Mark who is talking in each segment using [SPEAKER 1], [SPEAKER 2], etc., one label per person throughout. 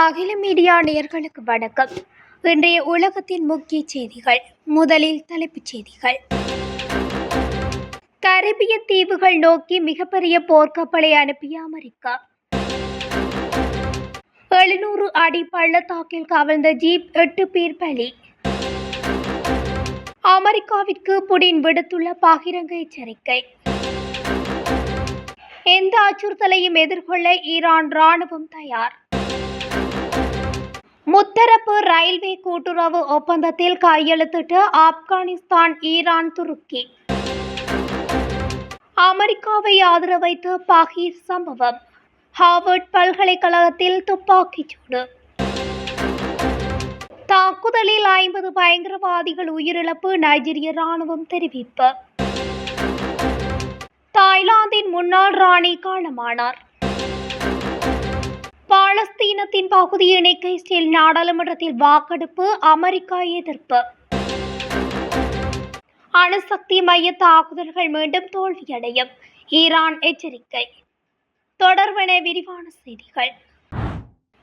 [SPEAKER 1] அகில மீடியா நேர்களுக்கு வணக்கம். இன்றைய உலகத்தின் முக்கிய செய்திகள் முதலில் தலைப்புச் செய்திகள். கரிபிய தீவுகள் நோக்கி மிகப்பெரிய போர்க்கப்பலை அனுப்பிய அமெரிக்கா. எழுநூறு அடி பள்ளத்தாக்கில் கவிழ்ந்த ஜீப் எட்டு பேர் பலி. அமெரிக்காவிற்கு புடின் விடுத்துள்ள பகிரங்க எச்சரிக்கை. எந்த அச்சுறுத்தலையும் எதிர்கொள்ள ஈரான் ராணுவம் தயார். முத்தரப்பு ரயில்வே கூட்டுறவு ஒப்பந்தத்தில் கையெழுத்திட்டு ஆப்கானிஸ்தான் ஈரான் துருக்கி. அமெரிக்காவை ஆதரவைத்து பகீர் சம்பவம். ஹார்வர்ட் பல்கலைக்கழகத்தில் துப்பாக்கிச் சூடு தாக்குதலில் ஐம்பது பயங்கரவாதிகள் உயிரிழப்பு நைஜீரிய ராணுவம் தெரிவிப்பு. தாய்லாந்தின் முன்னாள் ராணி காலமானார். பாலஸ்தீனத்தின் பகுதி இணைக்க இஸ்ரேல் நாடாளுமன்றத்தில் வாக்கெடுப்பு அமெரிக்கா எதிர்ப்பு. அணுசக்தி மைய தாக்குதல்கள் மீண்டும் தோல்வியடையும். ஈரான் எச்சரிக்கை. தொடர்பென விரிவான செய்திகள்.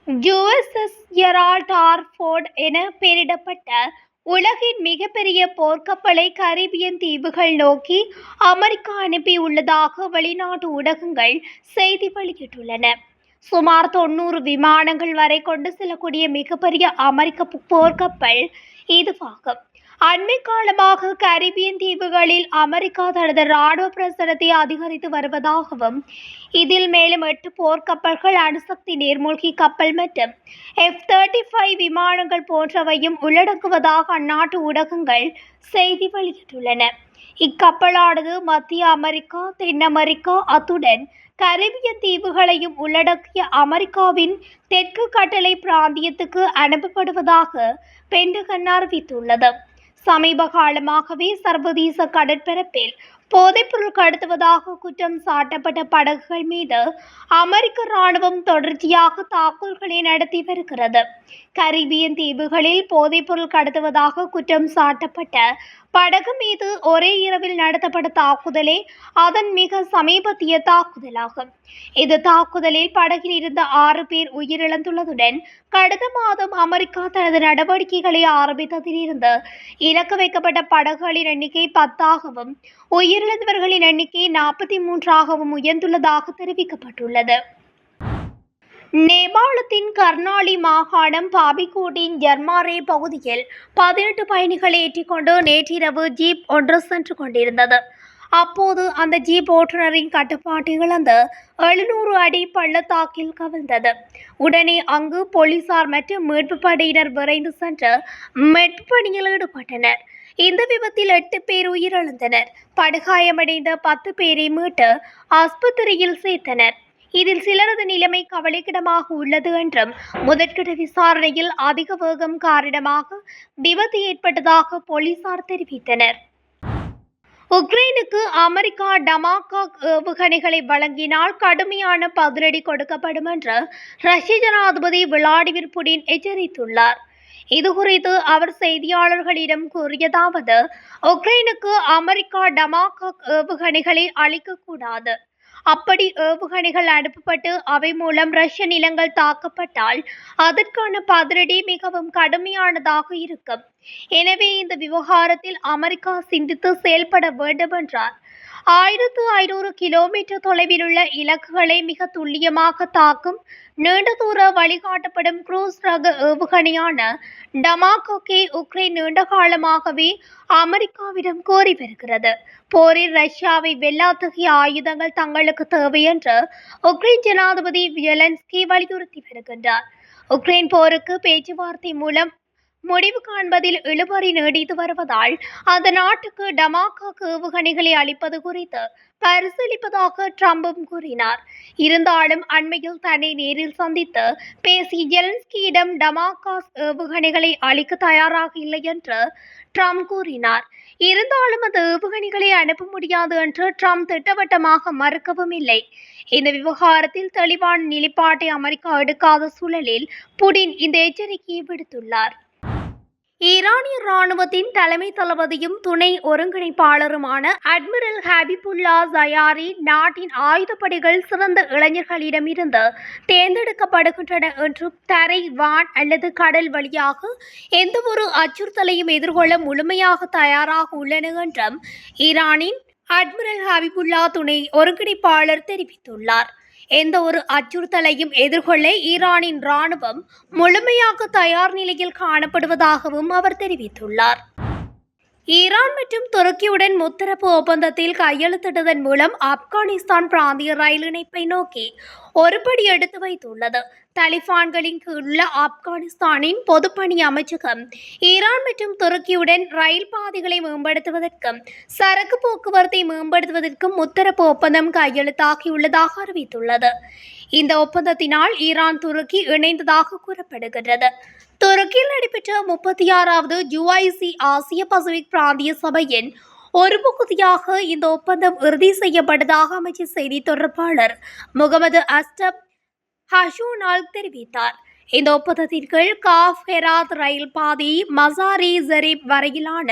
[SPEAKER 1] யுஎஸ்எஸ் எரால்ட் ஆர்ஃபோர்ட் என பெயரிடப்பட்ட உலகின் மிகப்பெரிய போர்க்கப்பலை கரீபியன் தீவுகள் நோக்கி அமெரிக்கா அனுப்பியுள்ளதாக வெளிநாட்டு ஊடகங்கள் செய்தி வெளியிட்டுள்ளன. சுமார் தொண்ணூறு விமானங்கள் வரை கொண்டு செல்லக்கூடிய மிகப்பெரிய அமெரிக்க போர்க்கப்பல் இதுவாகும் அண்மை காலமாக கரிபியன் தீவுகளில் அமெரிக்கா தனது ராணுவ பிரசனத்தை அதிகரித்து வருவதாகவும் இதில் மேலும் எட்டு போர்க்கப்பல்கள் அணுசக்தி நீர்மூழ்கி கப்பல் மற்றும் எஃப் தேர்ட்டி ஃபைவ் விமானங்கள் போன்றவையும் உள்ளடங்குவதாக அந்நாட்டு ஊடகங்கள் செய்தி வெளியிட்டுள்ளன. இக்கப்பலானது மத்திய அமெரிக்கா தென் அமெரிக்கா அத்துடன் கரிபியன் தீவுகளையும் உள்ளடக்கிய அமெரிக்காவின் தெற்கு கட்டளை பிராந்தியத்துக்கு அனுப்பப்படுவதாக பென்டகன் அறிவித்துள்ளது. சமீப காலமாகவே சர்வதேச கடற்பரப்பில் போதைப்பொருள் கடத்துவதாக குற்றம் சாட்டப்பட்ட படகுகள் மீது அமெரிக்க ராணுவம் தொடர்ச்சியாக தாக்குதல்களை நடத்தி வருகிறது. கரீபியன் தீவுகளில் போதைப்பொருள் கடத்துவதாக குற்றம் சாட்டப்பட்ட படகு மீது ஒரே இரவில் நடத்தப்பட்ட தாக்குதலே அதன் மிக சமீபத்திய தாக்குதலாகும். இந்த தாக்குதலில் படகில் இருந்த ஆறு பேர் உயிரிழந்துள்ளதுடன் கடந்த மாதம் அமெரிக்கா தனது நடவடிக்கைகளை ஆரம்பித்ததிலிருந்து இலக்கு வைக்கப்பட்ட படகுகளின் எண்ணிக்கை பத்தாகவும் உயிரிழந்தவர்களின் எண்ணிக்கை நாற்பத்தி மூன்றாகவும் உயர்ந்துள்ளதாக தெரிவிக்கப்பட்டுள்ளது. நேபாளத்தின் கர்னாலி மாகாணம் பாபிகோட்டின் ஜர்மாரே பகுதியில் பதினெட்டு பயணிகளை ஏற்றிக்கொண்டு நேற்றிரவு ஜீப் ஒன்று சென்று கொண்டிருந்தது. அப்போது அந்த ஜீப் ஓட்டுநரின் கட்டுப்பாட்டுகள் இழந்து எழுநூறு அடி பள்ளத்தாக்கில் கவிழ்ந்தது. உடனே அங்கு போலீசார் மற்றும் மீட்பு படையினர் விரைந்து சென்று மீட்பு பணியில் ஈடுபட்டனர். இந்த விபத்தில் எட்டு பேர் உயிரிழந்தனர். படுகாயமடைந்த பத்து பேரை மீட்டு ஆஸ்பத்திரியில் சேர்த்தனர். இதில் சிலரது நிலைமை கவலைக்கிடமாக உள்ளது என்றும் முதற்கட்ட விசாரணையில் அதிக வேகம் காரணமாக விபத்து ஏற்பட்டதாக போலீசார் தெரிவித்தனர். உக்ரைனுக்கு அமெரிக்கா டமாகா ஏவுகணைகளை வழங்கினால் கடுமையான பதிலடி கொடுக்கப்படும் என்று ரஷ்ய ஜனாதிபதி விளாடிமிர் புடின் எச்சரித்துள்ளார். இதுகுறித்து அவர் செய்தியாளர்களிடம் கூறியதாவது உக்ரைனுக்கு அமெரிக்கா டமாகா ஏவுகணைகளை அளிக்கக்கூடாது. அப்படி ஏவுகணைகள் அனுப்பப்பட்டு அவை மூலம் ரஷ்ய நிலங்கள் தாக்கப்பட்டால் அதற்கான பதிலடி மிகவும் கடுமையானதாக இருக்கும். எனவே இந்த விவகாரத்தில் அமெரிக்கா சிந்தித்து செயல்பட வேண்டும் என்றார் ஆயிரத்து ஐநூறு கிலோமீட்டர் தொலைவில் உள்ள இலக்குகளை மிக துல்லியமாக தாக்கும் நீண்ட தூர வழிகாட்டப்படும் குரூஸ் ரக ஏவுகணையான டமாகோக்கே உக்ரைன் நீண்ட காலமாகவே அமெரிக்காவிடம் கோரி வருகிறது. போரில் ரஷ்யாவை வெல்லாத்தகைய ஆயுதங்கள் தங்களுக்கு தேவை என்று உக்ரைன் ஜனாதிபதி வியலன்ஸ்கி வலியுறுத்தி வருகின்றார். உக்ரைன் போருக்கு பேச்சுவார்த்தை மூலம் முடிவு காண்பதில் இழுபறி நீடித்து வருவதால் அந்த நாட்டுக்கு டமாகாக் ஏவுகணைகளை அளிப்பது குறித்து பரிசீலிப்பதாக ட்ரம்பும் கூறினார். இருந்தாலும் அண்மையில் தன்னை நேரில் சந்தித்து பேசி ஜெலன்ஸ்கியிடம் டமாகாஸ் ஏவுகணைகளை அளிக்க தயாராக இல்லை என்று ட்ரம்ப் கூறினார். இருந்தாலும் அந்த ஏவுகணைகளை அனுப்ப முடியாது என்று ட்ரம்ப் திட்டவட்டமாக மறுக்கவும் இல்லை. இந்த விவகாரத்தில் தெளிவான நிலைப்பாட்டை அமெரிக்கா எடுக்காத சூழலில் புடின் இந்த எச்சரிக்கையை விடுத்துள்ளார். ஈரானிய ராணுவத்தின் தலைமை தளபதியும் துணை ஒருங்கிணைப்பாளருமான அட்மிரல் ஹபிபுல்லா ஜயாரி நாட்டின் ஆயுதப்படைகள் சிறந்த இளைஞர்களிடமிருந்து தேர்ந்தெடுக்கப்படுகின்றன என்றும் தரை வான் அல்லது கடல் வழியாக எந்தவொரு அச்சுறுத்தலையும் எதிர்கொள்ள முழுமையாக தயாராக உள்ளன என்றும் ஈரானின் அட்மிரல் ஹபிபுல்லா துணை ஒருங்கிணைப்பாளர் தெரிவித்துள்ளார். எந்த ஒரு அச்சுறுத்தலையும் எதிர்கொள்ள ஈரானின் ராணுவம் முழுமையாக தயார் நிலையில் காணப்படுவதாகவும் அவர் தெரிவித்துள்ளார். ஈரான் மற்றும் துருக்கியுடன் முத்தரப்பு ஒப்பந்தத்தில் கையெழுத்திட்டதன் மூலம் ஆப்கானிஸ்தான் பிராந்திய ரயில் இணைப்பை நோக்கி ஒருபடி எடுத்து வைத்துள்ளது. தலிபான்களின் கீழுள்ள ஆப்கானிஸ்தானின் பொதுப்பணி அமைச்சகம் ஈரான் மற்றும் துருக்கியுடன் ரயில் பாதைகளை மேம்படுத்துவதற்கும் சரக்கு போக்குவரத்தை மேம்படுத்துவதற்கும் முத்தரப்பு ஒப்பந்தம் கையெழுத்தாகியுள்ளதாக அறிவித்துள்ளது. இந்த ஒப்பந்தத்தினால் ஈரான் துருக்கி இணைந்ததாக கூறப்படுகிறது துருக்கியில் நடைபெற்ற முப்பத்தி ஆறாவது யுஐசி ஆசிய பசிபிக் பிராந்திய சபையின் ஒரு பகுதியாக இந்த ஒப்பந்தம் இறுதி செய்யப்பட்டதாக அமைச்சர் செய்தி தொடர்பாளர் முகமது அஸ்டப் ஹஷூனால் தெரிவித்தார். இந்த ஒப்பந்தத்தின் கீழ் காஃப் ஹெராத் ரயில் பாதி மசாரி ஜரீப் வரையிலான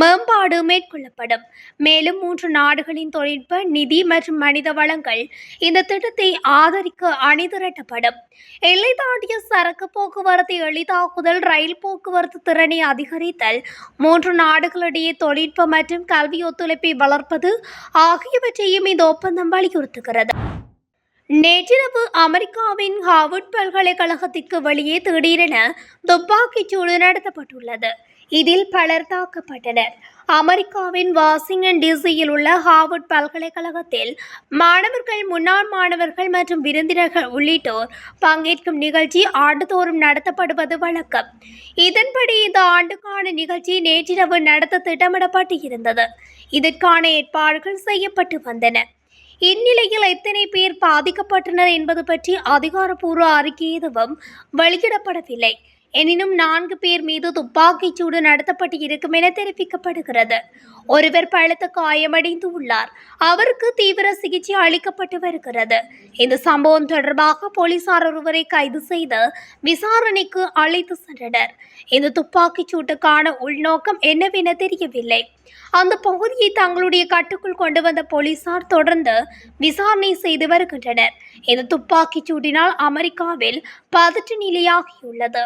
[SPEAKER 1] மேம்பாடு மேற்கொள்ளப்படும். மேலும் மூன்று நாடுகளின் தொழில்நுட்ப நிதி மற்றும் மனித வளங்கள் இந்த திட்டத்தை ஆதரிக்க அணிதிரட்டப்படும். எல்லை தாண்டிய சரக்கு போக்குவரத்தை எளிதாக்குதல் ரயில் போக்குவரத்து திறனை அதிகரித்தல் மூன்று நாடுகளிடையே தொழில்நுட்ப மற்றும் கல்வி ஒத்துழைப்பை வளர்ப்பது ஆகியவற்றையும் இந்த ஒப்பந்தம் வலியுறுத்துகிறது. நேற்றிரவு அமெரிக்காவின் ஹார்வர்ட் பல்கலைக்கழகத்திற்கு வெளியே திடீரென துப்பாக்கிச் சூடு நடத்தப்பட்டுள்ளது. இதில் பலர் தாக்கப்பட்டனர். அமெரிக்காவின் வாஷிங்டன் டிசியில் உள்ள ஹார்வர்ட் பல்கலைக்கழகத்தில் மாணவர்கள் முன்னாள் மாணவர்கள் மற்றும் விருந்தினர்கள் உள்ளிட்டோர் பங்கேற்கும் நிகழ்ச்சி ஆண்டுதோறும் நடத்தப்படுவது வழக்கம். இதன்படி இந்த ஆண்டுக்கான நிகழ்ச்சி நேற்றிரவு நடத்த திட்டமிடப்பட்டு இருந்தது இதற்கான ஏற்பாடுகள் செய்யப்பட்டு வந்தன. இந்நிலையில் எத்தனை பேர் பாதிக்கப்பட்டனர் என்பது பற்றி அதிகாரப்பூர்வ அறிக்கை எதுவும் வெளியிடப்படவில்லை. எனினும் நான்கு பேர் மீது துப்பாக்கிச் சூடு நடத்தப்பட்டு இருக்கும் என தெரிவிக்கப்படுகிறது. ஒருவர் பலத்த காயமடைந்து உள்ளார். அவருக்கு தீவிர சிகிச்சை அளிக்கப்பட்டு வருகிறது. இந்த சம்பவம் தொடர்பாக போலீசார் ஒருவரை கைது செய்து விசாரணைக்கு அழைத்து சென்றனர். இந்த துப்பாக்கிச் சூட்டுக்கான உள்நோக்கம் என்னவென தெரியவில்லை. அந்த பகுதியை தங்களுடைய கட்டுக்குள் கொண்டு வந்த போலீசார் தொடர்ந்து விசாரணை செய்து வருகின்றனர். இந்த துப்பாக்கிச் சூட்டினால் அமெரிக்காவில் பதற்ற நிலையாகியுள்ளது.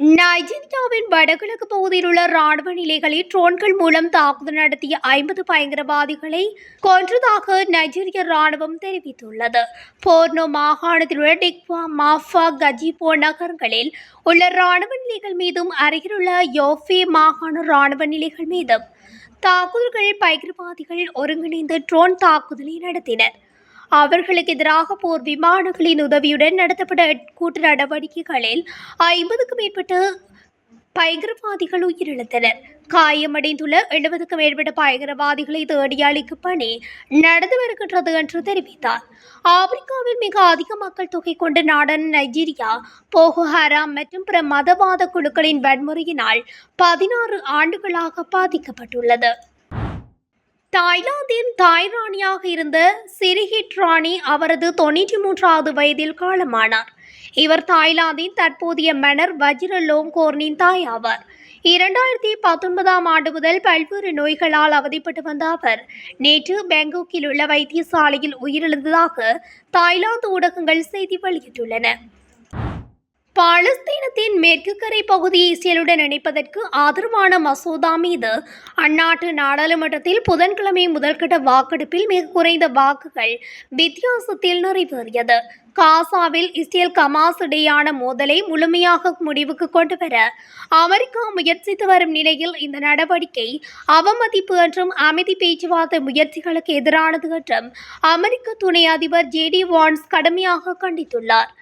[SPEAKER 1] நைஜீரியாவின் வடகிழக்கு பகுதியில் உள்ள ராணுவ நிலைகளில் ட்ரோன்கள் மூலம் தாக்குதல் நடத்திய ஐம்பது பயங்கரவாதிகளை கொன்றதாக நைஜீரிய ராணுவம் தெரிவித்துள்ளது போர்னோ மாகாணத்தில் உள்ள டிக்வா மாஃபா கஜிபோ நகரங்களில் உள்ள ராணுவ நிலைகள் மீதும் அருகிலுள்ள யோஃபே மாகாண ராணுவ நிலைகள் மீதும் தாக்குதல்கள் பயங்கரவாதிகள் ஒருங்கிணைந்து ட்ரோன் தாக்குதலை நடத்தினர் அவர்களுக்கு எதிராக போர் விமானங்களின் உதவியுடன் நடத்தப்பட்ட கூட்டு நடவடிக்கைகளில் ஐம்பதுக்கும் மேற்பட்ட பயங்கரவாதிகள் உயிரிழந்தனர். காயமடைந்துள்ள எழுபதுக்கும் மேற்பட்ட பயங்கரவாதிகளை தேடி அளிக்கும் பணி நடந்து வருகின்றது என்று தெரிவித்தார். ஆப்பிரிக்காவில் மிக அதிக மக்கள் தொகை கொண்ட நாடான நைஜீரியா போகோ ஹராம் மற்றும் பிற மதவாத குழுக்களின் வன்முறையினால் பதினாறு ஆண்டுகளாக பாதிக்கப்பட்டுள்ளது. தாய்லாந்தின் தாய் ராணியாக இருந்த சிரிஹிட் ராணி அவரது தொண்ணூற்றி மூன்றாவது வயதில் காலமானார். இவர் தாய்லாந்தின் தற்போதைய மன்னர் வஜ்ர லோங்கோர்னின் தாய் ஆவார். இரண்டாயிரத்தி பத்தொன்பதாம் ஆண்டு முதல் பல்வேறு நோய்களால் அவதிப்பட்டு வந்த அவர் நேற்று பேங்காக்கில் உள்ள வைத்தியசாலையில் உயிரிழந்ததாக தாய்லாந்து ஊடகங்கள் செய்தி வெளியிட்டுள்ளன. பாலஸ்தீனத்தின் மேற்கு கரை பகுதியை இஸ்ரேலுடன் இணைப்பதற்கு ஆதரவான மசோதா மீது அந்நாட்டு நாடாளுமன்றத்தில் புதன்கிழமை முதல்கட்ட வாக்கெடுப்பில் மிக குறைந்த வாக்குகள் வித்தியாசத்தில் நிறைவேறியது. காசாவில் இஸ்ரேல் கமாஸ் இடையான மோதலை முழுமையாக முடிவுக்கு கொண்டு வர அமெரிக்கா முயற்சித்து வரும் நிலையில் இந்த நடவடிக்கை அவமதிப்பு என்றும் அமைதி பேச்சுவார்த்தை முயற்சிகளுக்கு எதிரானது என்றும் அமெரிக்க துணை அதிபர் ஜேடி வான்ஸ் கடுமையாக கண்டித்துள்ளார்.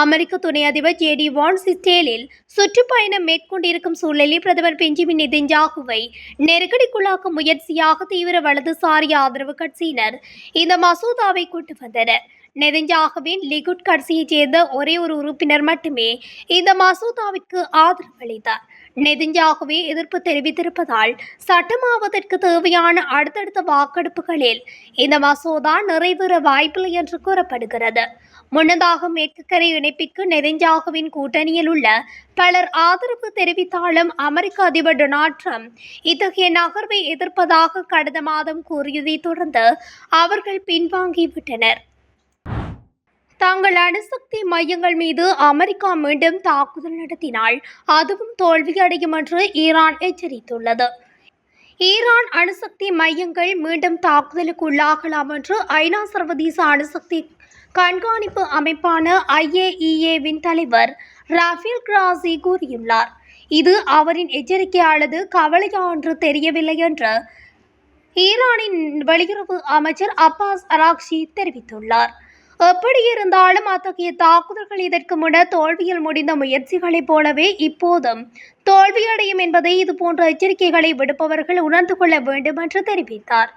[SPEAKER 1] அமெரிக்க துணை அதிபர் ஜேடி வான்ஸ் இஸ்ரேலில் சுற்றுப்பயணம் மேற்கொண்டிருக்கும் சூழலில் பிரதமர் பெஞ்சமின் நெதன்யாகுவை நெருக்கடிக்குள்ளாக்கும் முயற்சியாக தீவிர வலதுசாரி ஆதரவு கட்சியினர் இந்த மசோதாவை கொண்டு வந்தனர். நெதன்யாகுவின் லிகுட் கட்சியைச் சேர்ந்த ஒரே ஒரு உறுப்பினர் மட்டுமே இந்த மசோதாவிற்கு ஆதரவு அளித்தார். நெதன்யாகுவே எதிர்ப்பு தெரிவித்திருப்பதால் சட்டமாவதற்கு தேவையான அடுத்தடுத்த வாக்கெடுப்புகளில் இந்த மசோதா நிறைவேற வாய்ப்பில்லை என்று கூறப்படுகிறது. முன்னதாக மேற்கு கரை இணைப்பிற்கு நெதுஞ்சாகவின் கூட்டணியில் உள்ள பலர் ஆதரவு தெரிவித்தாலும் அமெரிக்க அதிபர் டொனால்ட் ட்ரம்ப் இத்தகைய நகர்வை எதிர்ப்பதாக கடந்த மாதம் கூறியதைத் தொடர்ந்து அவர்கள் பின்வாங்கிவிட்டனர். தங்கள் அணுசக்தி மையங்கள் மீது அமெரிக்கா மீண்டும் தாக்குதல் நடத்தினால் அதுவும் தோல்வியடையும் என்று ஈரான் எச்சரித்துள்ளது. ஈரான் அணுசக்தி மையங்கள் மீண்டும் தாக்குதலுக்கு உள்ளாகலாம் என்று ஐநா சர்வதேச அணுசக்தி கண்காணிப்பு அமைப்பான ஐஏஇஏவின் தலைவர் ரஃபேல் கிராசி கூறியுள்ளார். இது அவரின் எச்சரிக்கையானது கவலையா என்று தெரியவில்லை என்று ஈரானின் வெளியுறவு அமைச்சர் அப்பாஸ் அராக்ஷி தெரிவித்துள்ளார். எப்படி இருந்தாலும் அத்தகைய தாக்குதல்கள் இதற்கு முன்னர் தோல்வியில் முடிந்த முயற்சிகளைப் போலவே இப்போதும் தோல்வியடையும் என்பதை இதுபோன்ற எச்சரிக்கைகளை விடுப்பவர்கள் உணர்ந்து கொள்ள வேண்டும் என்று தெரிவித்தார்.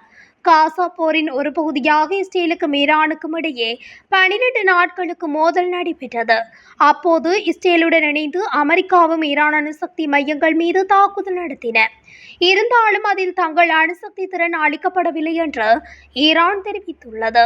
[SPEAKER 1] காசா போரின் ஒரு பகுதியாக இஸ்ரேலுக்கும் ஈரானுக்கும் இடையே பனிரெண்டு நாட்களுக்கு மோதல் நடைபெற்றது. அப்போது இஸ்ரேலுடன் இணைந்து அமெரிக்காவும் ஈரான் அணுசக்தி மையங்கள் மீது தாக்குதல் நடத்தின. இருந்தாலும் அதில் தங்கள் அணுசக்தி திறன் அளிக்கப்படவில்லை என்று ஈரான் தெரிவித்துள்ளது.